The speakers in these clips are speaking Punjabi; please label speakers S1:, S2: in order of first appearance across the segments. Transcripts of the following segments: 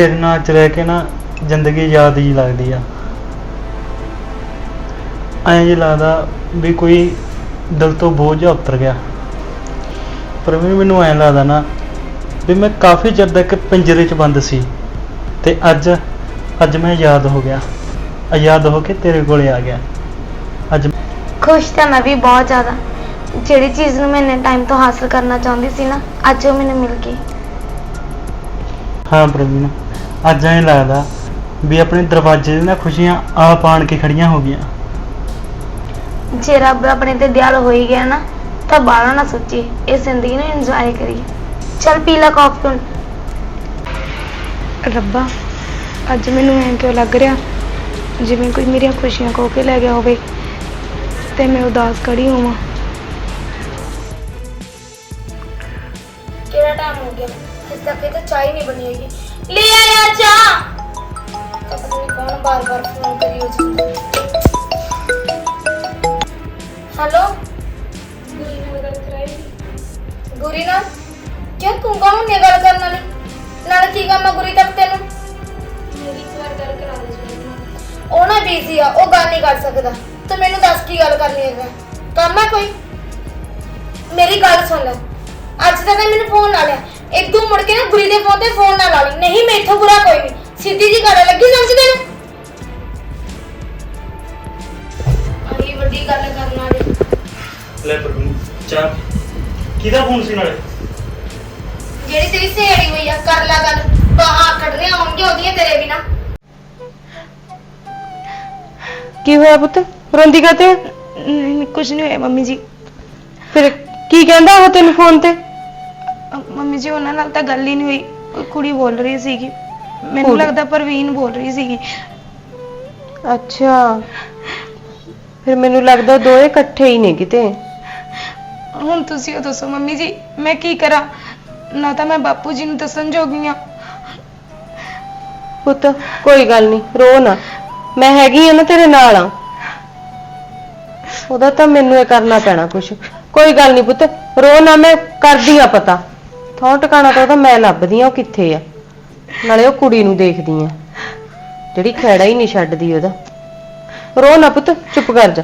S1: ਤੇਰੇ ਨਾਲ ਚ ਰਹਿ ਕੇ ਨਾ ਜ਼ਿੰਦਗੀ ਯਾਦ ਹੀ ਲੱਗਦੀ ਆ। ਐਂ ਜੀ ਲੱਗਦਾ ਵੀ ਕੋਈ ਦਿਲ ਤੋਂ ਬੋਝ ਜਿਹਾ ਉਤਰ ਗਿਆ। ਪਰ ਵੀ ਮੈਨੂੰ ਐਂ ਲੱਗਦਾ ਨਾ ਵੀ ਮੈਂ ਕਾਫੀ ਚਿਰ ਤੱਕ ਪਿੰਜਰੇ 'ਚ ਬੰਦ ਸੀ ਤੇ ਅੱਜ ਅੱਜ ਮੈਂ ਆਜ਼ਾਦ ਹੋ ਗਿਆ। ਆਜ਼ਾਦ ਹੋ ਕੇ ਤੇਰੇ ਕੋਲੇ ਆ ਗਿਆ। ਅੱਜ
S2: ਖੁਸ਼ ਤਾਂ ਮੈਂ ਵੀ ਬਹੁਤ ਜ਼ਿਆਦਾ। ਜਿਹੜੀ ਚੀਜ਼ ਨੂੰ ਮੈਂ ਇੰਨੇ ਟਾਈਮ ਤੋਂ ਹਾਸਲ ਕਰਨਾ ਚਾਹੁੰਦੀ ਸੀ ਨਾ ਅੱਜ ਉਹ ਮੈਨੂੰ ਮਿਲ ਗਈ।
S1: ਹਾਂ ਪ੍ਰਵੀਨ। ਅੱਜ ਐਂ ਲੱਗਦਾ ਵੀ ਆਪਣੇ ਦਰਵਾਜ਼ੇ 'ਤੇ ਨਾ ਖੁਸ਼ੀਆਂ ਆਪ ਆਣ ਕੇ ਖੜੀਆਂ ਹੋ ਗਈਆਂ।
S2: ਜੇ ਰੱਬ ਆਪਣੇ ਤੇ ਦਿਆਲ ਹੋ ਹੀ ਗਿਆ ਨਾ ਤਾਂ ਬਾਹਰੋਂ ਨਾ ਸੋਚੀ ਇਹ ਜ਼ਿੰਦਗੀ ਨੂੰ ਇੰਜੋਏ ਕਰੀ ਚਲ ਪੀ ਲਾ ਕਾਫੀ ਹੁਣ
S3: ਰੱਬਾ ਅੱਜ ਮੈਨੂੰ ਐਂ ਕਿਉਂ ਲੱਗ ਰਿਹਾ? ਜਿਵੇਂ ਕੋਈ ਮੇਰੀਆਂ ਖੁਸ਼ੀਆਂ ਖੋ ਕੇ ਲੈ ਗਿਆ ਹੋਵੇ ਤੇ ਮੈਂ ਉਦਾਸ ਖੜੀ ਹੋਵਾਂ।
S2: ਕਿਹੜਾ ਟਾਈਮ ਹੋ ਗਿਆ? ਇਸ ਤੱਕ ਤਾਂ ਚਾਹ ਹੀ ਨਹੀਂ ਬਣੀ ਹੈਗੀ। ਲੈ ਆਇਆ ਚਾਹ। ਪਤਾ ਨਹੀਂ ਕੌਣ ਬਾਰ-ਬਾਰ ਫੋਨ ਕਰੀ ਜਾਂਦਾ ਹੈਲੋ? ਗੁਰੀ ਨਾਲ ਕਿਉਂ ਤੂੰ ਕੌਣ ਹੁੰਦੀ ਗੱਲ ਕਰਨ ਵਾਲੀ? ਨਾਲ ਕੀ ਕੰਮ ਆ ਗੁਰੀ ਤੱਕ ਤੈਨੂੰ? ਮੇਰੀ ਇੱਕ ਵਾਰ ਗੱਲ ਕਰਾ ਦੇ ਉਹ ਨਾ ਬੀਜ਼ੀ ਆ, ਉਹ ਗੱਲ ਨਹੀਂ ਕਰ ਸਕਦਾ। ਤੇ ਮੈਨੂੰ ਦੱਸ ਕੀ ਗੱਲ ਕਰਨੀ ਹੈ ਕੰਮ ਹੈ ਕੋਈ? ਮੇਰੀ ਗੱਲ ਸੁਣ ਲੈ। ਅੱਜ ਤੱਕ ਮੈਨੂੰ ਫੋਨ ਲਾ ਲਿਆ। ਇੱਕ ਦੂ ਮੁੜ ਕੇ ਨਾ ਗੁਰੀ ਦੇ ਫੋਨ ਤੇ ਫੋਨ ਨਾ ਲਾ ਲਈ। ਨਹੀਂ ਮੈਥੋਂ ਬੁਰਾ ਕੋਈ ਨਹੀਂ। ਸਿੱਧੀ ਜੀ ਗੱਲ ਲੱਗੀ ਸਮਝ ਤੈਨੂੰ? ਅੜੀ ਵੱਡੀ ਗੱਲ ਕਰਨ ਵਾਲੀ।
S1: ਲੈ ਪ੍ਰਵੀਨ ਚਾਹ ਕਿਹਦਾ ਫੋਨ ਸੀ ਨਾਲੇ?
S2: ਜਿਹੜੀ ਤੇਰੀ ਸਹੇੜੀ ਹੋਈ ਆ ਕਰ ਲਾ ਗੱਲ। ਬਾਹਾਂ ਕੱਢਣੀਆਂ ਆਉਣਗੀਆਂ ਉਹਦੀਆਂ ਤੇਰੇ ਵੀ ਨਾ
S3: ਕੀ ਹੋਇਆ ਪੁੱਤ? ਰੋਂਦੀ ਕਾਤੇ ਨਹੀਂ ਕੁਝ ਨਹੀਂ ਹੋਇਆ ਮੰਮੀ ਜੀ। ਫਿਰ ਕੀ ਕਹਿੰਦਾ ਉਹ ਤੈਨੂੰ ਫੋਨ ਤੇ? ਮੰਮੀ ਜੀ ਉਹਨਾਂ ਨਾਲ ਤਾਂ ਗੱਲ ਹੀ ਨਹੀਂ ਹੋਈ। ਕੋਈ ਕੁੜੀ ਬੋਲ ਰਹੀ ਸੀਗੀ। ਮੈਨੂੰ
S4: ਕੁੜੀ?
S3: ਲੱਗਦਾ ਪ੍ਰਵੀਨ ਬੋਲ ਰਹੀ ਸੀਗੀ।
S4: ਅੱਛਾ। ਫਿਰ ਮੈਨੂੰ ਲੱਗਦਾ ਦੋਏ ਇਕੱਠੇ ਹੀ ਨੇ ਕਿਤੇ।
S3: ਹੁਣ ਤੁਸੀਂ ਉਹ ਦੱਸੋ ਮੰਮੀ ਜੀ ਮੈਂ ਕੀ ਕਰਾਂ? ਨਾ ਤਾਂ ਮੈਂ ਬਾਪੂ ਜੀ ਨੂੰ ਦੱਸਣ ਜੋਗੀ ਹਾਂ।
S4: ਪੁੱਤ ਕੋਈ ਗੱਲ ਨਹੀਂ ਰੋ ਨਾ। ਮੈਂ ਹੈਗੀ ਆ ਨਾ ਤੇਰੇ ਨਾਲ। ਆ ਉਹਦਾ ਤਾਂ ਮੈਨੂੰ ਇਹ ਕਰਨਾ ਪੈਣਾ ਕੁਛ। ਕੋਈ ਗੱਲ ਨਹੀਂ ਪੁੱਤ ਰੋ ਨਾ ਮੈਂ ਕਰਦੀ ਆ ਪਤਾ। ਥੋਂ ਟਿਕਾਣਾ ਤਾਂ ਉਹਦਾ ਮੈਂ ਲੱਭਦੀ ਆ ਉਹ ਕਿੱਥੇ ਆ? ਨਾਲੇ ਉਹ ਕੁੜੀ ਨੂੰ ਦੇਖਦੀ ਆ ਜਿਹੜੀ ਖੈੜਾ ਹੀ ਨਹੀਂ ਛੱਡਦੀ ਉਹਦਾ। ਰੋ ਨਾ ਪੁੱਤ ਚੁੱਪ ਕਰ ਜਾ।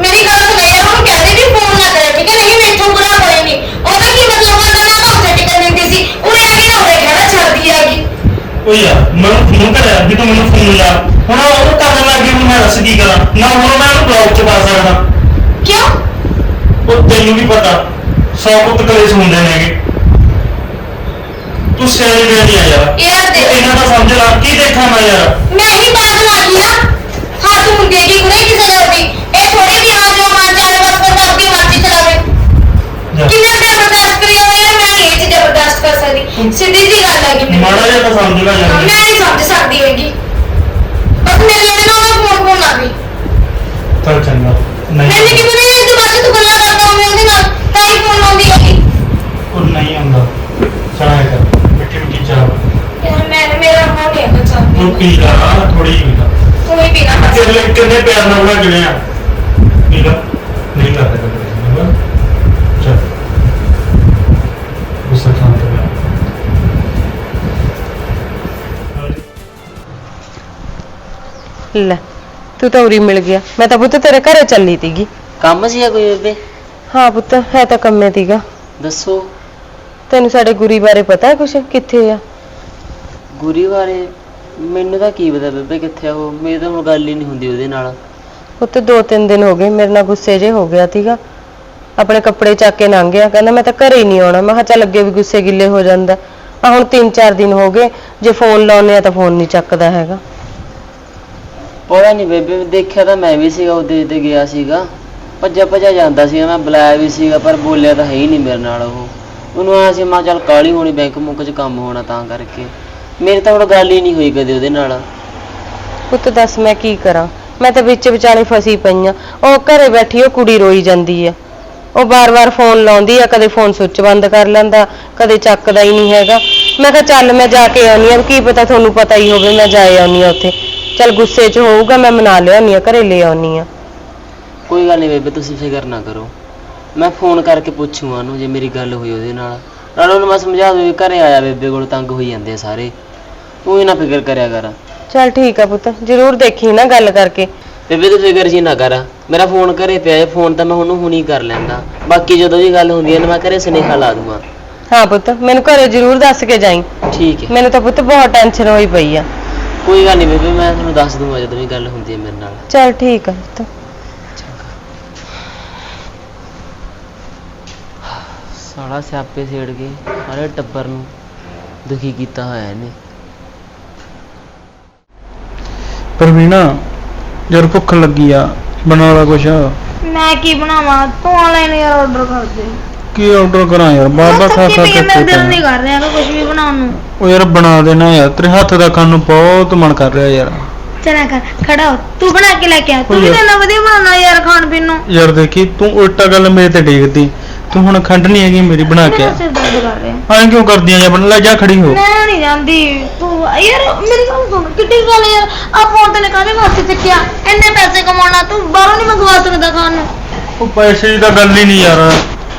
S2: ਮੇਰੀ ਗੱਲ ਸੁਣ ਯਾਰ ਉਹਨੂੰ ਕਹਿ ਦੇ ਵੀ ਫੋਨ ਨਾ ਕਰੇ ਠੀਕ ਹੈ ਨਹੀਂ ਮੈਥੋਂ ਬੁਰਾ ਕੋਈ ਨਹੀਂ ਉਹਦਾ ਕੀ ਮਤਲਬ ਹੁੰਦਾ ਨਾ ਤਾਂ ਉੱਥੇ ਟਿਕਣ ਦਿੰਦੀ ਸੀ। ਉਹਨੇ ਆ ਕੇ ਨਾ ਉਹਦੇ ਖੜਾ ਛੱਡਦੀ ਹੈਗੀ।
S1: ਓ ਯਾਰ ਮੈਂ ਫੋਨ ਕਰਿਆ ਵੀ ਤੂੰ ਮੈਨੂੰ ਫੋਨ ਲਾ। ਹੁਣ ਉਹ ਕਰਨ ਲੱਗੀ ਹੁਣ ਮੈਂ ਦੱਸ ਕੀ ਕਰਾਂ? ਨਾ ਹੁਣ ਮੈਂ ਉਹਨੂੰ ਬਲੌਕ ਚ ਪਾ ਸਕਦਾ। ਉਹ ਤੈਨੂੰ ਵੀ ਪਤਾ ਸੌ ਪੁੱਤ ਕਲੇਸ਼ ਹੁੰਦੇ ਨੇਗੇ ਤੂੰ ਸਿਆਣੀ ਬੇਟੀ ਆ ਯਾਰ।
S2: ਯਾਰ ਦੇ
S1: ਇਹਨਾਂ ਦਾ ਸਮਝ ਲਾ ਕੀ ਦੇਖਾਂ ਮੈਂ ਯਾਰ?
S2: ਮੈਂ ਹੀ ਪਾਗਲ ਆ ਗਈ ਨਾ ਹੱਥ ਹੁੰਦੀ ਹੈਗੀ ਕੁੜੇ ਕਿਸੇ ਦਾ। ਵੀ ਇਹ ਥੋੜੀ ਵੀ ਹਾਂ ਜੋ ਮਨ ਚਾਹੇ ਬਸ ਬੰਦਾ ਆਪਣੀ ਮਰਜ਼ੀ ਚਲਾਵੇ।
S1: ਜਾ।
S2: ਕਿੰਨਾ ਟਾਈਮ ਬਰਦਾਸ਼ਤ ਕਰੀ ਹੋਵੇ ਯਾਰ ਮੈਂ ਨਹੀਂ ਇਹ ਚੀਜ਼ਾਂ ਬਰਦਾਸ਼ਤ ਕਰ ਸਕਦੀ। ਸਿੱਧੀ ਜੀ ਗੱਲ ਹੈਗੀ ਮੇਰੀ।
S1: ਮਾੜਾ ਜਿਹਾ ਤਾਂ ਸਮਝ ਲੈ ਯਾਰ।
S2: ਮੈਂ ਨਹੀਂ ਸਮਝ ਸਕਦੀ। ਲੈ ਤੂੰ ਤਾਂ
S4: ਉਰੀ ਮਿਲ ਗਿਆ। ਮੈਂ ਤਾਂ ਪੁੱਤ ਤੇਰੇ ਘਰੇ ਚੱਲੀ ਤੀਗੀ
S5: ਕੰਮ ਸੀ ਕੋਈ ਬੇਬੇ?
S4: ਹਾਂ ਪੁੱਤ ਹੈ ਤਾਂ ਕੰਮੇ ਤੀਗਾ
S5: ਦੱਸੋ।
S4: ਤੈਨੂੰ ਸਾਡੇ ਗੁਰੀ ਬਾਰੇ ਪਤਾ ਹੈ ਕੁਛ? ਕਿੱਥੇ ਆ?
S5: ਗੁਰੀ ਬਾਰੇ ਮੈਨੂੰ ਤਾਂ ਕੀ ਪਤਾ ਬੇਬੇ ਕਿੱਥੇ ਆ ਉਹ? ਮੇਰੀ ਤਾਂ ਹੁਣ ਗੱਲ ਹੀ ਨਹੀਂ ਹੁੰਦੀ ਉਹਦੇ ਨਾਲ।
S4: ਪੁੱਤ ਦੋ ਤਿੰਨ ਦਿਨ ਹੋ ਗਏ ਮੇਰੇ ਨਾਲ ਗੁੱਸੇ ਜੇ ਹੋ ਗਿਆ ਤੀਗਾ ਆਪਣੇ ਕੱਪੜੇ ਚੱਕ ਕੇ ਲੰਘ ਗਿਆ। ਕਹਿੰਦਾ ਮੈਂ ਤਾਂ ਘਰੇ ਹੀ ਨਹੀਂ ਆਉਣਾ। ਮੈਂ ਕਿਹਾ ਚੱਲ ਅੱਗੇ ਵੀ ਗੁੱਸੇ ਗਿੱਲੇ ਹੋ ਜਾਂਦਾ। ਆ ਹੁਣ ਤਿੰਨ ਚਾਰ ਦਿਨ ਹੋ ਗਏ। ਜੇ ਫੋਨ ਲਾਉਨੇ ਆ ਤਾਂ ਫੋਨ ਨਹੀਂ ਚੱਕਦਾ ਹੈਗਾ।
S5: ਪਤਾ ਨਹੀਂ ਬੇਬੇ, ਦੇਖਿਆ ਤਾਂ ਮੈਂ ਵੀ ਸੀਗਾ ਉਹਦੇ ਤੇ ਗਿਆ ਸੀਗਾ। ਭੱਜਾ ਭੱਜਾ ਜਾਂਦਾ ਸੀਗਾ, ਮੈਂ ਬੁਲਾਇਆ ਵੀ ਸੀਗਾ, ਪਰ ਬੋਲਿਆ ਤਾਂ ਹੈ ਹੀ ਨਹੀਂ ਮੇਰੇ ਨਾਲ ਉਹ। ਉਹਨੂੰ ਆਇਆ ਸੀ, ਮੈਂ ਕਿਹਾ ਚੱਲ ਕਾਲੀ ਹੋਣੀ, ਬੈਂਕ ਮੁੱਕ 'ਚ ਕੰਮ ਹੋਣਾ ਤਾਂ ਕਰਕੇ। ਮੇਰੀ ਤਾਂ ਹੁਣ ਗੱਲ ਹੀ ਨਹੀਂ ਹੋਈ ਕਦੇ ਉਹਦੇ ਨਾਲ।
S4: ਪੁੱਤ ਦੱਸ ਮੈਂ ਕੀ ਕਰਾਂ? ਮੈਂ ਤਾਂ ਵਿੱਚ ਵਿਚਾਲੇ ਫਸੀ ਪਈ ਆ। ਉਹ ਘਰੇ ਬੈਠੀ, ਉਹ ਕੁੜੀ ਰੋਈ ਜਾਂਦੀ ਆ। ਉਹ ਬਾਰ-ਬਾਰ ਫੋਨ ਲਾਉਂਦੀ ਆ, ਕਦੇ ਫੋਨ ਸੁੱਚ ਬੰਦ ਕਰ ਲੈਂਦਾ, ਕਦੇ ਚੱਕਦਾ ਹੀ ਨਹੀਂ ਹੈਗਾ। ਮੈਂ ਕਿਹਾ ਚੱਲ ਮੈਂ ਜਾ ਕੇ ਆਉਣੀ ਆ, ਕੀ ਪਤਾ ਤੁਹਾਨੂੰ ਪਤਾ ਹੀ ਹੋਵੇ, ਮੈਂ ਜਾ ਆਉਣੀ ਆ ਉੱਥੇ। ਚੱਲ ਗੁੱਸੇ 'ਚ ਹੋਊਗਾ ਮੈਂ ਮਨਾ ਲਿਆਉਣੀ ਆ ਘਰੇ ਲੈ ਆਉਣੀ ਆ।
S5: ਕੋਈ ਗੱਲ ਨਹੀਂ ਬੇਬੇ ਤੁਸੀਂ ਫਿਕਰ ਨਾ ਕਰੋ। ਮੈਂ ਫੋਨ ਕਰਕੇ ਪੁੱਛੂਗਾ ਉਹਨੂੰ ਜੇ ਮੇਰੀ ਗੱਲ ਹੋਈ ਉਹਦੇ ਨਾਲ। ਨਾਲੇ ਉਹਨੂੰ ਮੈਂ ਸਮਝਾ ਦੂੰ ਵੀ ਘਰੇ ਆਇਆ ਬੇਬੇ ਕੋਲ ਤੰਗ ਹੋਈ ਜਾਂਦੇ ਆ ਸਾਰੇ। ਤੂੰ ਹੀ ਨਾ ਫਿਕਰ ਕਰਿਆ ਕਰ।
S4: ਚੱਲ ਠੀਕ ਆ ਪੁੱਤ ਜ਼ਰੂਰ ਦੇਖੀ ਨਾ ਗੱਲ ਕਰਕੇ।
S5: ਬੇਬੇ ਤੂੰ ਫਿਕਰ ਜੀ ਨਾ ਕਰ। ਮੇਰਾ ਫੋਨ ਘਰੇ ਪਿਆ ਹੈ ਫੋਨ ਤਾਂ ਮੈਂ ਉਹਨੂੰ ਹੁਣੀ ਕਰ ਲੈਂਦਾ। ਬਾਕੀ ਜਦੋਂ ਵੀ ਗੱਲ ਹੁੰਦੀ ਹੈ ਨਾ ਮੈਂ ਘਰੇ ਸੁਨੇਹਾ ਲਾ ਦੂੰਗਾ।
S4: ਹਾਂ ਪੁੱਤ ਮੈਨੂੰ ਘਰੇ ਜ਼ਰੂਰ ਦੱਸ ਕੇ ਜਾਈਂ।
S5: ਠੀਕ ਹੈ।
S4: ਮੈਨੂੰ ਤਾਂ ਪੁੱਤ ਬਹੁਤ ਟੈਨਸ਼ਨ ਹੋਈ ਪਈ ਆ।
S5: ਕੋਈ ਗੱਲ ਨਹੀਂ ਬੇਬੇ ਮੈਂ ਤੁਹਾਨੂੰ ਦੱਸ ਦੂੰਗਾ ਜਦੋਂ ਵੀ ਗੱਲ ਹੁੰਦੀ ਹੈ ਮੇਰੇ ਨਾਲ।
S4: ਚੱਲ ਠੀਕ ਆ ਪੁੱਤ।
S5: ਸਾਲਾ ਸਿਆਪੇ ਛੇੜ ਕੇ ਸਾਰੇ ਟੱਬਰ ਨੂੰ ਦੁਖੀ ਕੀਤਾ ਹੋਇਆ ਇਹਨੇ।
S1: ਪ੍ਰਵੀਨਾ ਯਾਰ ਭੁੱਖ ਲੱਗੀ ਆ ਬਣਾ ਲਾ ਕੁਛ।
S2: ਮੈਂ ਕੀ ਬਣਾਵਾਂ? ਤੂੰ ਆਨਲਾਈਨ ਯਾਰ ਆਰਡਰ ਕਰ ਦੇ
S1: ਕੀ ਆਰਡਰ ਕਰਾਂ ਯਾਰ? ਬਾਬਾ ਖਾ ਖਾ ਕੇ
S2: ਮੇਰਾ ਦਿਲ ਨਹੀਂ। ਕਰ ਰਿਹਾ ਕੁਝ ਵੀ ਬਣਾਉਣ ਨੂੰ।
S1: ਉਹ ਯਾਰ ਬਣਾ ਦੇਣਾ ਯਾਰ ਤੇਰੇ ਹੱਥ ਦਾ ਖਾਣ ਨੂੰ ਬਹੁਤ ਮਨ ਕਰ ਰਿਹਾ ਯਾਰ।
S2: ਚਲਾ ਕਰ ਖੜਾ ਹੋ। ਤੂੰ ਬਣਾ ਕੇ ਲੈ ਕੇ ਆ। ਤੂੰ ਵੀ ਵਧੀਆ ਬਣਾਉਣਾ ਯਾਰ ਖਾਣ ਪੀਣ ਨੂੰ।
S1: ਯਾਰ ਦੇਖੀ ਤੂੰ ਉਲਟਾ ਗੱਲ ਮੇਰੇ ਤੇ ਡੇਗਦੀ ਤੂੰ ਹੁਣ ਖੰਡ ਨਹੀਂ ਹੈਗੀ ਮੇਰੀ ਬਣਾ ਕੇ
S2: ਮੇਰਾ ਸਿਰ ਦਰਦ ਕਰ ਰਿਹਾ।
S1: ਐਂ ਕਿਉਂ ਕਰਦੀਆਂ ਜਾਂ ਬਣ ਲੈ ਜਾ ਖੜੀ ਹੋ।
S2: ਮੈਂ ਨਹੀਂ ਜਾਂਦੀ। ਤੂੰ ਯਾਰ ਮੇਰੀ ਗੱਲ ਸੁਣ ਕਿੱਡੀ ਗੱਲ ਯਾਰ। ਆ ਫੋਨ ਤੇ ਕਾਹਦੇ ਵਾਸਤੇ ਚੱਕਿਆ ਇੰਨੇ ਪੈਸੇ ਕਮਾਉਣਾ ਤੂੰ ਬਾਹਰੋਂ ਨਹੀਂ ਮੰਗਵਾ ਸਕਦਾ ਖਾਣ ਨੂੰ।
S1: ਉਹ ਪੈਸੇ ਦੀ ਤਾਂ ਗੱਲ ਹੀ ਨਹੀਂ ਯਾਰ।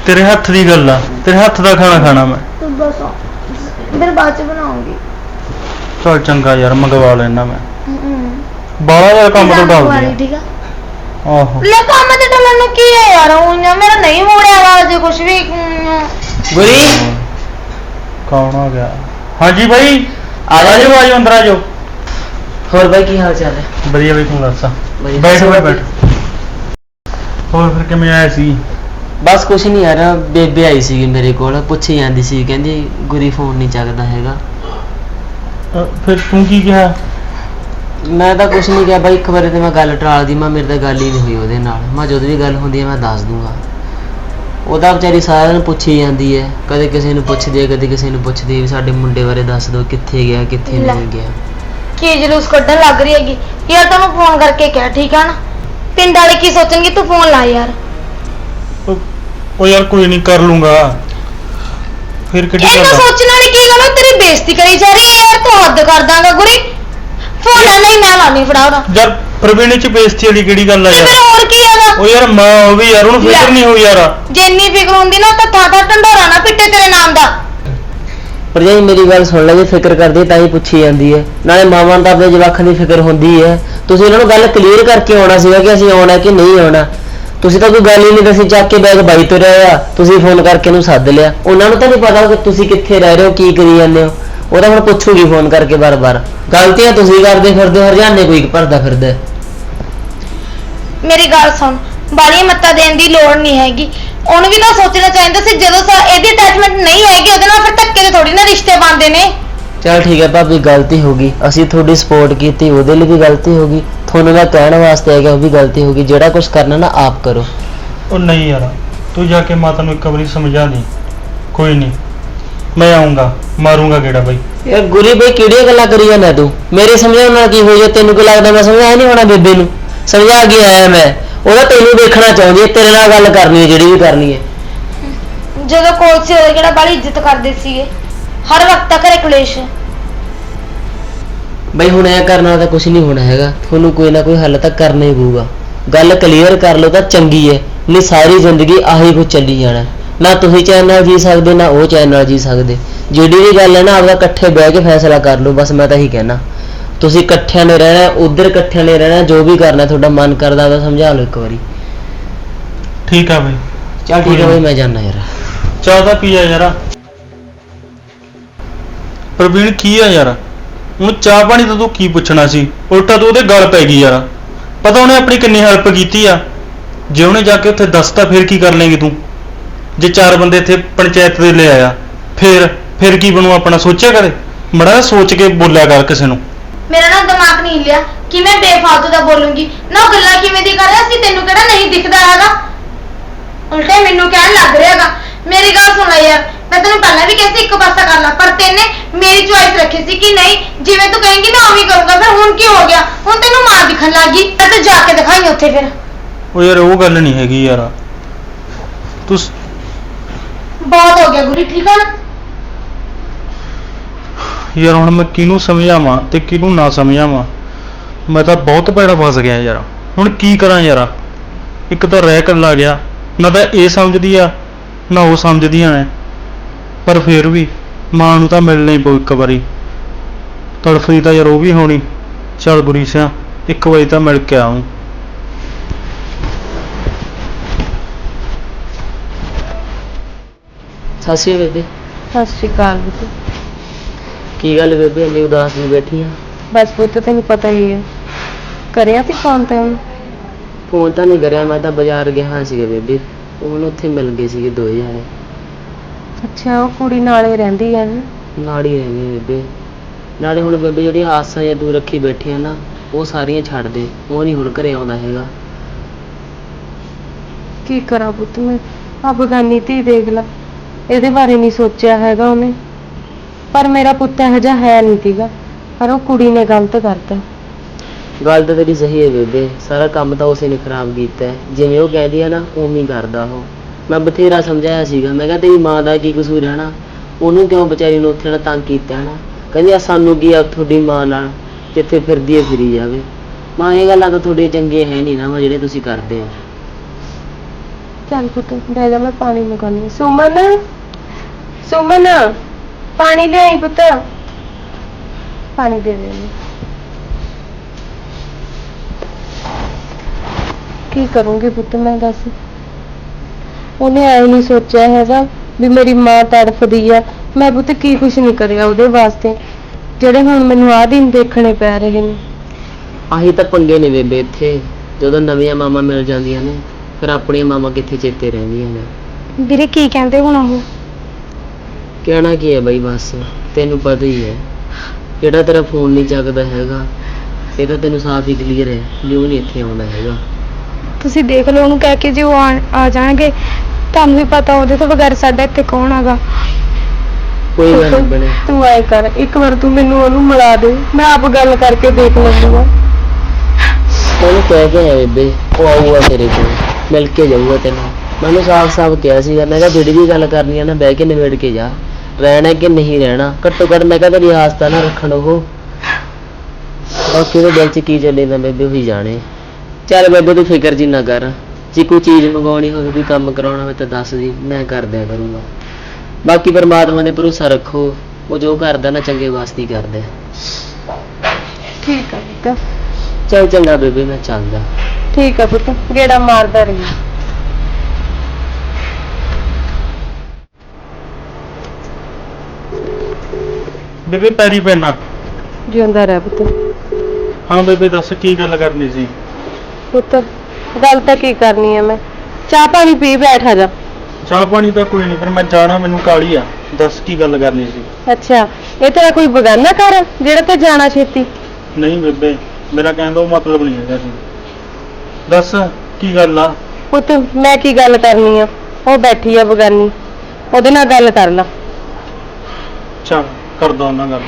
S1: ਤੇਰੇ ਹੱਥ ਦੀ ਗੱਲ ਆ ਤੇਰੇ ਹੱਥ ਦਾ ਖਾਣਾ ਖਾਣਾ ਮੈਂ।
S2: ਤੂੰ ਬਸ ਫਿਰ ਬਾਅਦ ਚ ਬਣਾਉਂਗੀ।
S1: ਚਲ ਚੰਗਾ ਯਾਰ ਮੰਗਵਾ ਲੈਣਾ ਮੈਂ। ਬਾਲਾ ਯਾਰ ਕੰਮ ਤੋਂ ਡਾਲਦੀ
S2: ਠੀਕ ਆ?
S1: ਆ। ਆਹੋ।
S2: ਲੈ ਕੰਮ ਤੇ ਡਲਣ ਨੂੰ ਕੀ ਹੈ ਯਾਰ ਉਹ ਮੇਰਾ ਨਹੀਂ ਮੋੜਿਆ ਵਾ ਜੇ ਕੁਝ ਵੀ ਅਮ,
S5: ਗੁਰੀ?
S1: ਕੌਣ ਆ ਗਿਆ? ਹਾਂਜੀ ਭਾਈ
S5: ਆ
S1: ਆ
S5: ਜਾ
S1: ਆ ਜਾਓ ਅੰਦਰ ਆ ਜਾਓ।
S5: ਹੋਰ ਬਾਈ ਕੀ ਹਾਲ ਚਾਲ ਹੈ?
S1: ਵਧੀਆ ਬਈ ਤੂੰ ਦੱਸ। ਬੈਠ ਬੈਠ। ਹੋਰ ਫਿਰ ਕਿਵੇਂ ਆਇਆ ਸੀ?
S5: ਬਸ ਕੁਛ ਨਹੀਂ ਯਾਰ ਬੇਬੇ ਆਈ ਸੀਗੀ ਮੇਰੇ ਕੋਲ ਪੁੱਛੀ ਜਾਂਦੀ ਸੀ ਕਹਿੰਦੀ ਗੁਰੀ ਫੋਨ ਨਹੀਂ ਚੱਕਦਾ ਹੈਗਾ।
S1: ਅ, ਫਿਰ ਤੂੰ ਕੀ ਕਿਹਾ?
S5: ਮੈਂ ਤਾਂ ਕੁਛ ਨਹੀਂ ਕਿਹਾ ਬਾਈ ਇੱਕ ਵਾਰੀ ਤੇ ਮੈਂ ਗੱਲ ਟਾਲਦੀ ਮੈਂ ਮੇਰੇ ਤਾਂ ਗੱਲ ਹੀ ਨਹੀਂ ਹੋਈ ਉਹਦੇ ਨਾਲ। ਮੈਂ ਜਦੋਂ ਵੀ ਗੱਲ ਹੁੰਦੀ ਹੈ ਮੈਂ ਦੱਸ ਦੂੰਗਾ। ਉਹਦਾ ਵਿਚਾਰੀ ਸਾਰਿਆਂ ਨੂੰ ਪੁੱਛੀ ਜਾਂਦੀ ਹੈ ਕਦੇ ਕਿਸੇ ਨੂੰ ਪੁੱਛਦੀ ਹੈ ਕਦੇ ਕਿਸੇ ਨੂੰ ਪੁੱਛਦੀ ਹੈ ਵੀ ਸਾਡੇ ਮੁੰਡੇ ਬਾਰੇ ਦੱਸ ਦਿਓ ਕਿੱਥੇ ਗਿਆ ਕਿੱਥੇ
S2: ਲੈ।
S5: ਨਹੀਂ ਗਿਆ।
S2: ਕੀ ਜਲੂਸ ਕੱਢਣ ਲੱਗ ਰਹੀ ਹੈਗੀ? ਯਾਰ ਤੈਨੂੰ ਫੋਨ ਕਰਕੇ ਕਹਿ ਠੀਕ ਆ ਨਾ? ਪਿੰਡ ਵਾਲੇ ਕੀ ਸੋਚਣਗੇ? ਤੂੰ ਫੋਨ ਲਾ ਯਾਰ।
S1: ਉਹ ਯਾਰ ਕੋਈ ਨਹੀਂ ਕਰ ਲੂੰਗਾ। ਫਿਰ ਕਿਹੜੀ
S2: ਇਹਨਾਂ
S1: ਗੱਲ ਆ?
S2: ਸੋਚਣ ਵਾਲੀ ਕੀ ਗੱਲ ਆ? ਤੇਰੀ ਬੇਇੱਜ਼ਤੀ ਕਰੀ ਜਾ ਰਹੀ ਹੈ ਯਾਰ ਤੂੰ ਹੱਦ ਕਰ ਦਾਂਗਾ ਗੁਰੀ ਫੋਨ ਲਾ ਨਹੀਂ ਮੈਂ ਲਾਣੀ ਫੜਾ ਉਹਦਾ।
S1: ਯਾਰ ਪ੍ਰਵੀਨ ਚ ਬੇਇੱਜ਼ਤੀ ਵਾਲੀ ਕਿਹੜੀ ਗੱਲ ਆ
S2: ਤੇ
S1: ਯਾਰ?
S2: ਫਿਰ ਹੋਰ ਕੀ ਹੈਗਾ
S1: ਉਹ ਯਾਰ ਮਾਂ ਉਹ ਵੀ ਯਾਰ ਉਹਨੂੰ ਫਿਕਰ। ਨਹੀਂ ਹੋਈ ਯਾਰ।
S2: ਜੇ ਇੰਨੀ ਫਿਕਰ ਹੁੰਦੀ ਨਾ ਤਾਂ ਥਾਂ ਥਾਂ ਢੰਡੋਰਾ ਨਾ ਪਿੱਟੇ ਤੇਰੇ ਨਾਮ ਦਾ।
S5: ਪਰ ਜੇ ਮੇਰੀ ਗੱਲ ਸੁਣ ਲੈ ਜੇ ਫਿਕਰ ਕਰਦੀ ਹੈ ਤਾਂ ਹੀ ਪੁੱਛੀ ਜਾਂਦੀ ਹੈ ਨਾਲੇ ਮਾਵਾਂ ਨੂੰ ਤਾਂ ਆਪਣੇ ਜਵਾਕਾਂ ਦੀ ਫਿਕਰ ਹੁੰਦੀ ਹੈ ਤੁਸੀਂ ਇਹਨਾਂ ਨੂੰ ਗੱਲ ਕਲੀਅਰ ਕਰਕੇ ਆਉਣਾ ਸੀਗਾ ਕਿ ਅਸੀਂ ਆਉਣਾ ਕਿ ਨਹੀਂ ਆਉਣਾ। ਤੁਸੀਂ ਤਾਂ ਕੋਈ ਗੱਲ ਹੀ ਨਹੀਂ ਦੱਸੀ, ਚੱਕ ਕੇ ਬੈਗ ਬਾਈ ਤੁਰਿਆ ਆ ਤੁਸੀਂ ਫੋਨ ਕਰਕੇ ਉਹਨੂੰ ਸੱਦ ਲਿਆ। ਉਹਨਾਂ ਨੂੰ ਤਾਂ ਨਹੀਂ ਪਤਾ ਕਿ ਤੁਸੀਂ ਕਿੱਥੇ ਰਹਿ ਰਹੇ ਹੋ, ਕੀ ਕਰੀ ਜਾਂਦੇ ਹੋ। ਉਹ ਤਾਂ ਹੁਣ ਪੁੱਛੂਗੀ ਫੋਨ ਕਰਕੇ ਬਾਰ-ਬਾਰ। ਗਲਤੀਆਂ ਤੁਸੀਂ ਕਰਦੇ ਫਿਰਦੇ ਹੋ ਹਰਜਾਨੇ ਕੋਈ ਭਰਦਾ ਫਿਰਦਾ ਹੈ।
S2: ਮੇਰੀ ਗੱਲ ਸੁਣ ਬਾਲੀ ਮੱਤਾ ਦੇਣ ਦੀ ਲੋੜ ਨਹੀਂ ਹੈਗੀ। ਉਹਨੂੰ ਵੀ ਤਾਂ ਸੋਚਣਾ ਚਾਹੀਦਾ ਸੀ, ਜਦੋਂ ਸਾ ਇਹਦੀ ਅਟੈਚਮੈਂਟ ਨਹੀਂ ਹੈਗੀ, ਉਹਦੇ ਨਾਲ ਫਿਰ ਧੱਕੇ ਦੇ ਥੋੜੀ ਨਾ ਰਿਸ਼ਤੇ ਬਣਦੇ ਨੇ।
S5: ਚੱਲ ਠੀਕ ਹੈ ਭਾਬੀ ਗਲਤੀ ਹੋ ਗਈ। ਅਸੀਂ ਤੁਹਾਡੀ ਸਪੋਰਟ ਕੀਤੀ ਉਹਦੇ ਲਈ ਵੀ ਗਲਤੀ ਹੋ ਗਈ। ਤੁਹਾਨੂੰ ਮੈਂ ਕਹਿਣ ਵਾਸਤੇ ਆ ਗਿਆ ਉਹ ਵੀ ਗਲਤੀ ਹੋ ਗਈ ਜਿਹੜਾ ਕੁਝ ਕਰਨਾ ਨਾ ਆਪ ਕਰੋ।
S1: ਉਹ ਨਹੀਂ ਯਾਰ ਤੂੰ ਜਾ ਕੇ ਮਾਤਾ ਨੂੰ ਇੱਕ ਵਾਰੀ ਸਮਝਾ ਦੇ। ਕੋਈ ਨਹੀਂ ਮੈਂ ਆਉਂਗਾ ਮਾਰੂੰਗਾ ਗੇੜਾ ਬਾਈ।
S5: ਯਾਰ ਗੁਰੀ ਬਈ ਕਿਹੜੀਆਂ ਗੱਲਾਂ ਕਰੀ ਜਾਂਦਾ ਤੂੰ? ਮੇਰੇ ਸਮਝਾਉਣ ਨਾਲ ਕੀ ਹੋ ਜਾ ਤੈਨੂੰ ਕੀ ਲੱਗਦਾ ਮੈਂ ਸਮਝਾਇਆ ਨਹੀਂ ਹੋਣਾ ਬੇਬੇ ਨੂੰ? ਸਮਝਾ ਕੇ ਆਇਆ ਮੈਂ। ਉਹਦਾ ਤੈਨੂੰ ਦੇਖਣਾ ਚਾਹੁੰਦੀ ਹੈ ਤੇਰੇ ਨਾਲ ਗੱਲ ਕਰਨੀ ਹੈ ਜਿਹੜੀ ਵੀ ਕਰਨੀ ਹੈ।
S2: ਜਦੋਂ ਕੋਲ ਸੀ ਉਹਦੇ ਕਿਹੜਾ ਬਾਲੀ ਇੱਜ਼ਤ ਕਰਦੇ ਸੀਗੇ? ਹਰ ਵਕਤ ਤਾਂ ਘਰੇ ਕਲੇਸ਼
S5: ਬਈ ਹੁਣ ਐ ਕਰਨ ਨਾਲ ਤਾਂ ਕੁਝ ਨਹੀਂ ਹੋਣਾ ਹੈਗਾ। ਤੁਹਾਨੂੰ ਕੋਈ ਨਾ ਕੋਈ ਹੱਲ ਤਾਂ ਕਰਨਾ ਹੀ ਪਊਗਾ। ਗੱਲ ਕਲੀਅਰ ਕਰ ਲਓ ਤਾਂ ਚੰਗੀ ਹੈ। ਨਹੀਂ ਸਾਰੀ ਜ਼ਿੰਦਗੀ ਆਹੀ ਕੁਝ ਚੱਲੀ ਜਾਣਾ ਨਾ ਤੁਸੀਂ ਚੈਨ ਨਾਲ ਜੀ ਸਕਦੇ ਨਾ ਉਹ ਚੈਨ ਨਾਲ ਜੀ ਸਕਦੇ। ਜਿਹੜੀ ਵੀ ਗੱਲ ਹੈ ਨਾ ਆਪਦਾ ਇਕੱਠੇ ਬਹਿ ਕੇ ਫੈਸਲਾ ਕਰ ਲਓ ਬਸ ਮੈਂ ਤਾਂ ਇਹੀ ਕਹਿਣਾ। ਤੁਸੀਂ ਇਕੱਠਿਆਂ ਨੇ ਰਹਿਣਾ ਉਧਰ ਇਕੱਠਿਆਂ ਨੇ ਰਹਿਣਾ ਜੋ ਵੀ ਕਰਨਾ ਤੁਹਾਡਾ ਮਨ ਕਰਦਾ ਉਹਦਾ ਸਮਝਾ ਲਓ ਇੱਕ ਵਾਰੀ।
S1: ਠੀਕ ਆ ਬਾਈ।
S5: ਚੱਲ ਠੀਕ ਹੈ ਬਈ ਮੈਂ ਜਾਣਾ ਯਾਰ।
S1: ਚਾਹ ਤਾਂ ਪੀ ਯਾਰ। ਪ੍ਰਵੀਨ ਕੀ ਆ ਯਾਰ? ਹੁਣ ਚਾਹ ਪਾਣੀ ਤਾਂ ਤੂੰ ਕੀ ਪੁੱਛਣਾ ਸੀ? ਉਲਟਾ ਤੂੰ ਉਹਦੇ ਗਲ ਪੈ ਗਈ ਯਾਰ। ਪਤਾ ਉਹਨੇ ਆਪਣੀ ਕਿੰਨੀ ਹੈਲਪ ਕੀਤੀ ਆ? ਜੇ ਉਹਨੇ ਜਾ ਕੇ ਉੱਥੇ ਦੱਸਤਾ, ਫਿਰ ਕੀ ਕਰ ਲੇਂਗੀ ਤੂੰ? ਜੇ ਚਾਰ ਬੰਦੇ ਇੱਥੇ ਪੰਚਾਇਤ ਦੇ ਲੈ ਆਇਆ, ਫਿਰ ਫਿਰ ਕੀ ਬਣੂ ਆਪਣਾ? ਸੋਚਿਆ ਕਦੇ? ਮੜਾ ਸੋਚ ਕੇ ਬੋਲਿਆ ਕਰ ਕਿਸੇ ਨੂੰ।
S2: ਮੇਰਾ ਨਾ ਦਿਮਾਗ ਨਹੀਂ ਲਿਆ ਕਿ ਮੈਂ ਬੇਫਾਲਤੂ ਦਾ ਬੋਲੂੰਗੀ। ਨਾ ਉਹ ਗੱਲਾਂ ਕਿਵੇਂ ਦੀ ਕਰ ਰਿਹਾ ਸੀ? ਤੈਨੂੰ ਕਿਹੜਾ ਨਹੀਂ ਦਿਖਦਾ ਹੈਗਾ? ਉਲਟਾ ਮੈਨੂੰ ਕਹਿਣ ਲੱਗ ਰਿਹਾ ਮੇਰੀ ਗੱਲ ਸੁਣ ਲੈ ਯਾਰ ਮੈਂ ਤੈਨੂੰ ਪਹਿਲਾਂ ਵੀ ਕਿਹਾ ਸੀ ਇੱਕ ਪਾਸਾ ਕਰ ਲੈ ਪਰ ਤੈਨੇ ਮੇਰੀ ਚੁਆਇਸ ਰੱਖੀ ਸੀ ਕਿ ਨਹੀਂ ਜਿਵੇਂ ਤੂੰ ਕਹੇਂਗੀ ਮੈਂ ਉਵੇਂ ਕਰੂੰਗਾ ਫਿਰ ਹੁਣ ਕੀ ਹੋ ਗਿਆ? ਹੁਣ ਤੈਨੂੰ ਮਾਂ ਦਿਖਣ ਲੱਗੀ ਤਾਂ ਤੂੰ ਜਾ ਕੇ ਦਿਖਾਈ ਉੱਥੇ ਫਿਰ।
S1: ਉਹ ਯਾਰ ਉਹ ਗੱਲ ਨਹੀਂ ਹੈਗੀ ਯਾਰ। ਤੂੰ ਸ-
S2: ਬਹੁਤ ਹੋ ਗਿਆ ਗੁਰੀ ਠੀਕ ਆ? ਨਾ
S1: ਯਾਰ ਹੁਣ ਮੈਂ ਕਿਹਨੂੰ ਸਮਝਾਵਾਂ ਤੇ ਕਿਹਨੂੰ ਨਾ ਸਮਝਾਵਾਂ? ਮੈਂ ਤਾਂ ਬਹੁਤ ਭੈੜਾ ਫਸ ਗਿਆ ਯਾਰ। ਹੁਣ ਕੀ ਕਰਾਂ ਯਾਰ? ਇੱਕ ਤਾਂ ਰਹਿ ਕੱਲਾ ਗਿਆ। ਨਾ ਤਾਂ ਇਹ ਸਮਝਦੀ ਆ ਨਾ ਉਹ ਸਮਝਦੀਆਂ ਨੇ ਪਰ ਫਿਰ ਵੀ ਮਾਂ ਨੂੰ ਤਾਂ ਮਿਲਣਾ ਹੀ ਪਊ ਇੱਕ ਵਾਰੀ। ਤੜਫਦੀ ਤਾਂ ਯਾਰ ਉਹ ਵੀ ਹੋਣੀ। ਚੱਲ ਗੁਰੀ ਸਿਆ ਇੱਕ ਵਾਰੀ ਤਾਂ ਮਿਲ ਕੇ ਆਉਂ
S5: ਸਤਿ ਸ਼੍ਰੀ ਅਕਾਲ ਬੇਬੇ।
S4: ਸਤਿ ਸ਼੍ਰੀ ਅਕਾਲ ਪੁੱਤ
S5: ਕੀ ਗੱਲ ਬੇਬੇ ਇੰਨੀ ਉਦਾਸ ਜਿਹੀ ਬੈਠੀ ਆ?
S4: ਬਸ ਪੁੱਤ ਤੈਨੂੰ ਪਤਾ ਹੀ ਹੈ ਕਰਿਆ ਤੀ ਫੋਨ ਤੇ ਉਹਨੂੰ?
S5: ਫੋਨ ਤਾਂ ਨਹੀਂ ਕਰਿਆ ਮੈਂ ਤਾਂ ਬਾਜ਼ਾਰ ਗਿਆ ਹੋਇਆ ਸੀਗਾ ਬੇਬੇ। ਉਹਨੂੰ ਉੱਥੇ ਮਿਲ ਗਏ ਸੀਗੇ ਦੋਏ ਜਾਣੇ।
S4: ਅੱਛਾ ਉਹ ਕੁੜੀ ਨਾਲੇ ਰਹਿੰਦੀ ਹੈ ਨਾ?
S5: ਨਾਲ ਹੀ ਰਹਿੰਦੇ ਬੇਬੇ। ਨਾਲੇ ਹੁਣ ਬੇਬੇ ਜਿਹੜੀਆਂ ਆਸਾਂ ਜਾਂ ਤੂੰ ਰੱਖੀ ਬੈਠੀ ਆ ਨਾ ਉਹ ਸਾਰੀਆਂ ਛੱਡ ਦੇ। ਉਹ ਨਹੀਂ ਹੁਣ ਘਰੇ ਆਉਂਦਾ ਹੈਗਾ।
S4: ਕੀ ਕਰਾਂ ਪੁੱਤ ਮੈਂ? ਆ ਬਗਾਨੀ ਧੀ ਦੇਖ ਲਾ। ਇਹਦੇ ਬਾਰੇ ਨਹੀਂ ਸੋਚਿਆ ਹੈਗਾ ਉਹਨੇ। ਪਰ ਮੇਰਾ ਪੁੱਤ ਇਹੋ ਜਿਹਾ ਹੈ ਨਹੀਂ ਸੀਗਾ। ਪਰ ਉਹ ਕੁੜੀ ਨੇ ਗਲਤ ਕਰਤਾ।
S5: ਗੱਲ ਤਾਂ ਤੇਰੀ ਸਹੀ ਹੈ ਬੇਬੇ, ਸਾਰਾ ਕੰਮ ਤਾਂ ਉਸੇ ਨੇ ਖਰਾਬ ਕੀਤਾ ਹੈ। ਜਿਵੇਂ ਉਹ ਕਹਿੰਦੀ ਆ ਨਾ, ਉਵੇਂ ਹੀ ਕਰਦਾ ਉਹ। ਮੈਂ ਬਥੇਰਾ ਸਮਝਾਇਆ ਸੀਗਾ, ਮੈਂ ਕਿਹਾ ਤੇਰੀ ਮਾਂ ਦਾ ਕੀ ਕਸੂਰ ਹੈ ਨਾ? ਉਹਨੂੰ ਕਿਉਂ ਵਿਚਾਰੀ ਨੂੰ ਉੱਥੇ ਨਾ ਤੰਗ ਕੀਤਾ ਹੈ ਨਾ? ਕਹਿੰਦੀ ਆ, ਸਾਨੂੰ ਕੀ ਆ ਤੁਹਾਡੀ ਮਾਂ ਨਾਲ, ਜਿੱਥੇ ਫਿਰਦੀ ਹੈ, ਫਿਰੀ ਜਾਵੇ। ਮਾਂ, ਇਹ ਗੱਲਾਂ ਤਾਂ ਤੁਹਾਡੇ ਚੰਗੇ ਹੈ ਨਹੀਂ ਨਾ ਵਾ ਜਿਹੜੇ ਤੁਸੀਂ ਕਰਦੇ ਹੋ।
S4: ਚੱਲ ਪੁੱਤ, ਬਹਿ ਜਾ, ਮੈਂ ਪਾਣੀ ਮੰਗਾਉਣੀ ਸੁਮਨ ਸੁਮਨ, ਪਾਣੀ ਲਿਆਈ ਪੁੱਤ। ਪਾਣੀ ਦੇ ਦੇ। ਇਹਨੂੰ। ਕੀ ਕਰੂੰਗੀ ਪੁੱਤ ਮੈਂ ਦੱਸ? ਉਹਨੇ ਐ ਨਹੀਂ ਸੋਚਿਆ ਹੈਗਾ ਵੀ ਮੇਰੀ ਮਾਂ ਤੜਫਦੀ ਆ। ਮੈਂ ਪੁੱਤ ਕੀ ਕੁਛ ਨਹੀਂ ਕਰਿਆ ਉਹਦੇ ਵਾਸਤੇ। ਜਿਹੜੇ ਹੁਣ ਮੈਨੂੰ ਆਹ ਦਿਨ ਦੇਖਣੇ ਪੈ ਰਹੇ ਨੇ।
S5: ਆਹੀ ਤਾਂ ਪੰਗੇ ਨੇ ਬੇਬੇ ਇੱਥੇ। ਜਦੋਂ ਨਵੀਆਂ ਮਾਮਾ ਮਿਲ ਜਾਂਦੀਆਂ ਨੇ ਫਿਰ ਆਪਣੀਆਂ ਮਾਮਾ ਕਿੱਥੇ ਚੇਤੇ ਰਹਿੰਦੀਆਂ ਨੇ?
S3: ਵੀਰੇ ਕੀ ਕਹਿੰਦੇ ਹੁਣ ਉਹ?
S5: ਕਹਿਣਾ ਕੀ ਹੈ ਬਈ ਬਸ ਤੈਨੂੰ ਪਤਾ ਹੀ ਹੈ। ਜਿਹੜਾ ਤੇਰਾ ਫੋਨ ਨਹੀਂ ਚੱਕਦਾ ਹੈਗਾ ਇਹ ਤਾਂ ਤੈਨੂੰ ਸਾਫ਼ ਹੀ ਕਲੀਅਰ ਹੈ ਵੀ ਉਹ ਨਹੀਂ ਇੱਥੇ ਆਉਂਦਾ ਹੈਗਾ।
S3: ਤੁਸੀਂ ਦੇਖ ਲਓ ਉਹਨੂੰ ਕਹਿ ਕੇ ਜੇ ਉਹ ਆ- ਆ ਜਾਣਗੇ ਤੁਹਾਨੂੰ ਵੀ ਪਤਾ ਉਹਦੇ ਤੋਂ ਬਗੈਰ ਸਾਡਾ ਇੱਥੇ ਕੌਣ ਹੈਗਾ।
S5: ਕੋਈ ਗੱਲ ਨਹੀਂ ਬਣੇ।
S4: ਤੂੰ ਆਏ ਕਰ ਇੱਕ ਵਾਰ ਤੂੰ ਮੈਨੂੰ ਉਹਨੂੰ ਮਿਲਾ ਦੇ ਮੈਂ ਆਪ ਗੱਲ ਕਰਕੇ ਦੇਖ ਲੈਂਦੀ
S5: ਉਹਨੂੰ ਕਹਿ ਕੇ ਆਇਆ ਬੇਬੇ ਉਹ ਆਊਗਾ ਤੇਰੇ ਕੋਲ ਮਿਲ ਕੇ ਜਾਊਗਾ ਤੈਨੂੰ। ਮੈਨੂੰ ਸਾਫ਼-ਸਾਫ਼ ਕਿਹਾ ਸੀਗਾ ਮੈਂ ਕਿਹਾ ਜਿਹੜੀ ਵੀ ਗੱਲ ਕਰਨੀ ਆ ਨਾ ਬਹਿ ਕੇ ਨਿਬੇੜ ਕੇ ਜਾ। ਰਹਿਣਾ ਕਿ ਨਹੀਂ ਰਹਿਣਾ? ਘੱਟੋ ਘੱਟ ਮੈਂ ਕਿਹਾ ਤੇਰੀ ਆਸਤਾ ਨਾ ਰੱਖਣ ਉਹ। ਬਾਕੀ ਉਹਦੇ ਦਿਲ 'ਚ ਕੀ ਚੱਲੇ ਤਾਂ ਬੇਬੇ ਉਹੀ ਜਾਣੇ। ਚੱਲ ਬੇਬੇ ਤੂੰ ਫਿਕਰ ਜੀ ਨਾ ਕਰ। ਜੇ ਕੋਈ ਚੀਜ਼ ਮੰਗਵਾਉਣੀ ਹੋਵੇ ਕੋਈ ਕੰਮ ਕਰਾਉਣਾ ਹੋਵੇ ਤਾਂ ਦੱਸ ਦੀ ਮੈਂ ਕਰ ਦਿਆ ਕਰੂੰਗਾ। ਬਾਕੀ ਪਰਮਾਤਮਾ ਦੇ ਭਰੋਸਾ ਰੱਖੋ ਉਹ ਜੋ ਕਰਦਾ ਨਾ ਚੰਗੇ ਵਾਸਤੇ ਹੀ ਕਰਦਾ।
S4: ਠੀਕ ਆ ਪੁੱਤ।
S5: ਚੱਲ ਚੰਗਾ ਬੇਬੇ ਮੈਂ ਚੱਲਦਾ।
S4: ਠੀਕ ਆ ਪੁੱਤ ਗੇੜਾ ਮਾਰਦਾ ਰਹੀ।
S1: ਬੇਬੇ ਪੈਰੀ ਪੈਣਾ।
S4: ਜਿਉਂਦਾ ਰਹਿ ਪੁੱਤ।
S1: ਹਾਂ ਬੇਬੇ ਦੱਸ ਕੀ ਗੱਲ ਕਰਨੀ ਸੀ?
S4: ਪੁੱਤ ਗੱਲ ਤਾਂ ਕੀ ਕਰਨੀ ਆ ਮੈਂ? ਚਾਹ ਪਾਣੀ ਪੀ ਬੈਠਾ ਜਾ।
S1: ਚਾਹ ਪਾਣੀ ਤਾਂ ਕੋਈ ਨਹੀਂ ਪਰ ਮੈਂ ਜਾਣਾ ਮੈਨੂੰ ਕਾਲੀ ਆ। ਦੱਸ ਕੀ ਗੱਲ ਕਰਨੀ ਸੀ?
S4: ਅੱਛਾ ਇਹ ਤੇਰਾ ਕੋਈ ਬਗਾਨਾ ਘਰ ਆ, ਜਿਹੜਾ ਤੇ ਜਾਣਾ ਛੇਤੀ?
S1: ਨਹੀਂ ਬੇਬੇ ਮੇਰਾ ਕਹਿਣ ਦਾ ਉਹ ਮਤਲਬ ਨਹੀਂ ਹੈਗਾ ਸੀ ਦੱਸ ਕੀ ਗੱਲ ਆ?
S4: ਪੁੱਤ ਮੈਂ ਕੀ ਗੱਲ ਕਰਨੀ ਆ? ਉਹ ਬੈਠੀ ਆ ਬਗਾਨੀ। ਉਹਦੇ ਨਾਲ ਗੱਲ ਕਰ ਲਾ।
S1: ਚੱਲ ਕਰਦਾ ਉਹਨਾਂ ਗੱਲ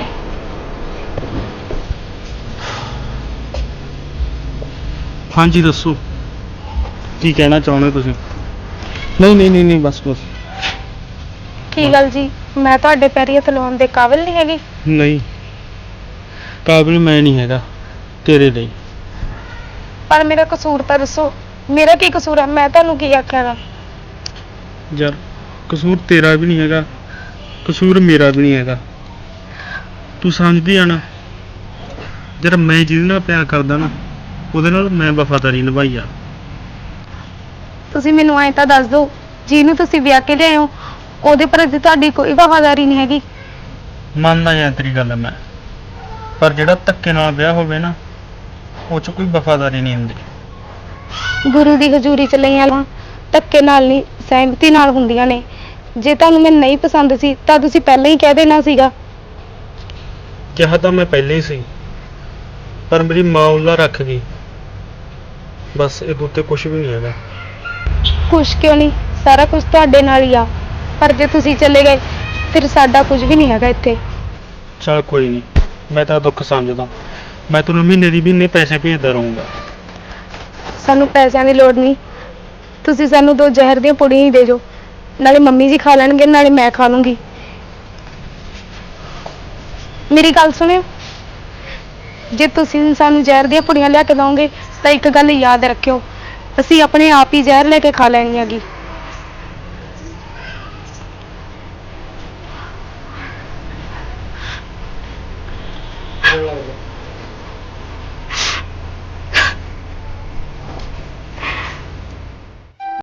S1: ਹਾਂਜੀ ਦੱਸੋ। ਕੀ ਕਹਿਣਾ ਚਾਹੁੰਦੇ ਤੁਸੀਂ? ਨਹੀਂ ਨਹੀਂ ਨਹੀਂ ਨਹੀਂ ਬਸ ਬਸ।
S3: ਕੀ ਗੱਲ ਜੀ? ਮੈਂ ਤੁਹਾਡੇ ਪੈਰੀ ਹੱਥ ਲਾਉਣ ਦੇ ਕਾਬਿਲ ਨਹੀਂ ਹੈਗੀ।
S1: ਨਹੀਂ। ਕਾਬਿਲ ਮੈਂ ਨਹੀਂ ਹੈਗਾ ਤੇਰੇ ਲਈ।
S3: ਪਰ ਮੇਰਾ ਕਸੂਰ ਤਾਂ ਦੱਸੋ। ਮੇਰਾ ਕੀ ਕਸੂਰ ਹੈ ਮੈਂ ਤੁਹਾਨੂੰ ਕੀ ਆਖਿਆ ਗਾ
S1: ਯਾਰ ਕਸੂਰ ਤੇਰਾ ਵੀ ਨਹੀਂ ਹੈਗਾ ਕਸੂਰ ਮੇਰਾ ਵੀ ਨਹੀਂ ਹੈਗਾ। ਤੂੰ ਸਮਝਦੀ ਆ ਨਾ? ਜਦ ਮੈਂ ਜਿਹਦੇ ਨਾਲ ਪਿਆਰ ਕਰਦਾ ਨਾ ਉਹਦੇ ਨਾਲ ਮੈਂ ਵਫਾਦਾਰੀ ਨਿਭਾਈ ਆ।
S3: ਤੁਸੀਂ ਮੈਨੂੰ ਐਂ ਤਾਂ ਦੱਸ ਦਿਓ ਜਿਹਨੂੰ ਤੁਸੀਂ ਵਿਆਹ ਕੇ ਲਿਆਏ ਹੋ ਉਹਦੇ ਪ੍ਰਤੀ ਤੁਹਾਡੀ ਕੋਈ ਵਫਾਦਾਰੀ ਨਹੀਂ ਹੈਗੀ।
S1: ਮੰਨਦਾ ਜਾਂ ਤੇਰੀ ਗੱਲ ਮੈਂ ਪਰ ਜਿਹੜਾ ਧੱਕੇ ਨਾਲ ਵਿਆਹ ਹੋਵੇ ਨਾ ਉਹ ਚ ਕੋਈ ਵਫਾਦਾਰੀ ਨਹੀਂ ਹੁੰਦੀ।
S3: ਗੁਰੂ ਦੀ ਹਜ਼ੂਰੀ ਚ ਲਈਆਂ ਲਾਂ ਧੱਕੇ ਨਾਲ ਨਹੀਂ ਸਹਿਮਤੀ ਨਾਲ ਹੁੰਦੀਆਂ ਨੇ। ਜੇ ਤੁਹਾਨੂੰ ਮੈਂ ਨਹੀਂ ਪਸੰਦ ਸੀ ਤਾਂ ਤੁਸੀਂ ਪਹਿਲਾਂ ਹੀ ਕਹਿ ਦੇਣਾ ਸੀਗਾ।
S1: ਕਿਹਾ ਤਾਂ ਮੈਂ ਪਹਿਲੇ ਹੀ ਸੀ ਪਰ ਮੇਰੀ ਮਾਂ ਉਹਲਾ ਰੱਖ ਗਈ। ਬਸ ਇਹ ਉੱਤੇ ਕੁਝ ਵੀ ਨਹੀਂ ਹੈਗਾ।
S3: ਕੁਛ ਕਿਉਂ ਨਹੀਂ? ਸਾਰਾ ਕੁਝ ਤੁਹਾਡੇ ਨਾਲ ਹੀ ਆ। ਪਰ ਜੇ ਤੁਸੀਂ ਚਲੇ ਗਏ ਫਿਰ ਸਾਡਾ ਕੁਝ ਵੀ ਨਹੀਂ ਹੈਗਾ ਇੱਥੇ।
S1: ਚਲ ਕੋਈ ਨਹੀਂ ਮੈਂ ਤਾਂ ਦੁੱਖ ਸਮਝਦਾ। ਮੈਂ ਤੈਨੂੰ ਮਹੀਨੇ ਦੀ ਮਹੀਨੇ ਪੈਸੇ ਭੇਜਦਾ ਰਹੂੰਗਾ।
S3: ਸਾਨੂੰ ਪੈਸਿਆਂ ਦੀ ਲੋੜ ਨਹੀਂ। ਤੁਸੀਂ ਸਾਨੂੰ ਦੋ ਜ਼ਹਿਰ ਦੀਆਂ ਪੁੜੀਆਂ ਹੀ ਦੇ ਦਿਓ। ਨਾਲੇ ਮੰਮੀ ਜੀ ਖਾ ਲੈਣਗੇ ਨਾਲੇ ਮੈਂ ਖਾ ਲੂੰਗੀ। ਮੇਰੀ ਗੱਲ ਸੁਣਿਓ। ਜੇ ਤੁਸੀਂ ਸਾਨੂੰ ਜ਼ਹਿਰ ਦੀਆਂ ਪੁੜੀਆਂ ਲਿਆ ਕੇ ਦਓਗੇ ਤਾਂ ਇੱਕ ਗੱਲ ਯਾਦ ਰੱਖਿਓ, ਅਸੀਂ ਆਪਣੇ ਆਪ ਹੀ ਜ਼ਹਿਰ ਲੈ ਕੇ ਖਾ ਲੈਣੀ ਹੈਗੀ।